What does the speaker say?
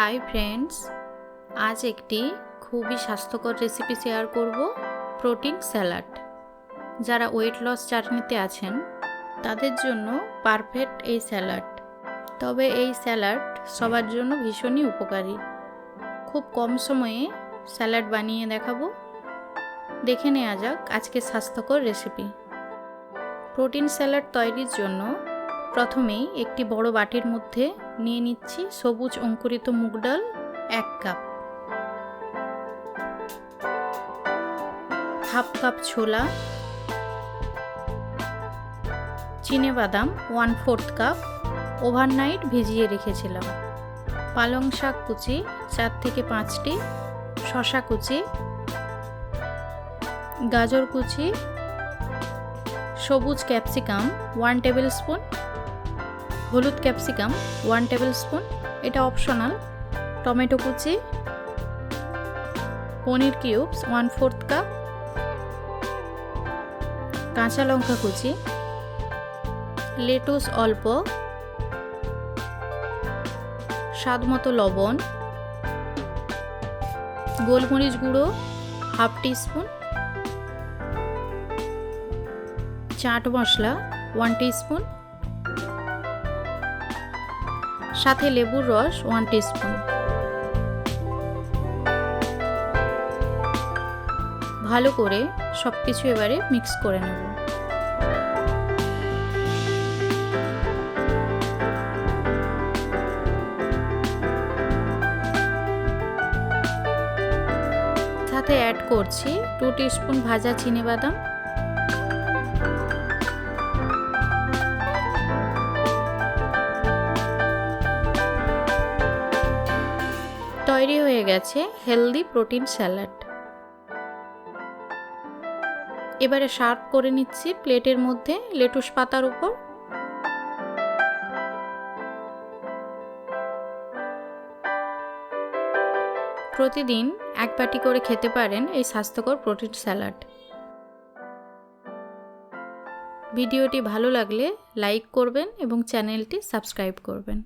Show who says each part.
Speaker 1: Hi friends, আজ একটি খুবই স্বাস্থ্যকর রেসিপি শেয়ার করব প্রোটিন স্যালাড যারা ওয়েট লস জার্নিতে আছেন, তাদের জন্য পারফেক্ট এই স্যালাড তবে এই স্যালাড সবার জন্য ভীষণই উপকারী। খুব কম সময়ে স্যালাড বানিয়ে দেখাবো। দেখে নেওয়া যাক আজকে স্বাস্থ্যকর রেসিপি প্রোটিন স্যালাড তৈরির জন্য প্রথমেই একটি বড় বাটির মধ্যে নিয়ে নিচ্ছি সবুজ অঙ্কুরিত মুগ ডাল এক কাপ। হাফ কাপ ছোলা। চিনে বাদাম ওয়ান ফোর্থ কাপ। ওভারনাইট ভিজিয়ে রেখেছিলাম। পালং শাক কুচি চার থেকে পাঁচটি। শশা কুচি। গাজর কুচি। সবুজ ক্যাপসিকাম ওয়ান টেবিল স্পুন। হলুদ ক্যাপসিকাম ওয়ান টেবিল স্পুন এটা অপশনাল টমেটো কুচি, paneer cubes one fourth cup কাঁচা লঙ্কা কুচি লেটুস অল্প, স্বাদ মতো লবণ, গোলমরিচ গুঁড়ো half teaspoon chaat masala one teaspoon সাথে লেবুর রস ওয়ান টিস্পুন ভালো করে সব কিছু এবারে মিক্স করে নেব। সাথে অ্যাড করছি টু টিস্পুন ভাজা চিনে বাদাম। তৈরি হয়ে গেছে হেলদি প্রোটিন স্যালাড। এবারে সার্ভ করে নিচ্ছি প্লেটের মধ্যে লেটুস পাতার উপর। প্রতিদিন এক বাটি করে খেতে পারেন এই স্বাস্থ্যকর প্রোটিন স্যালাড। ভিডিওটি ভালো লাগলে লাইক করবেন এবং চ্যানেলটি সাবস্ক্রাইব করবেন।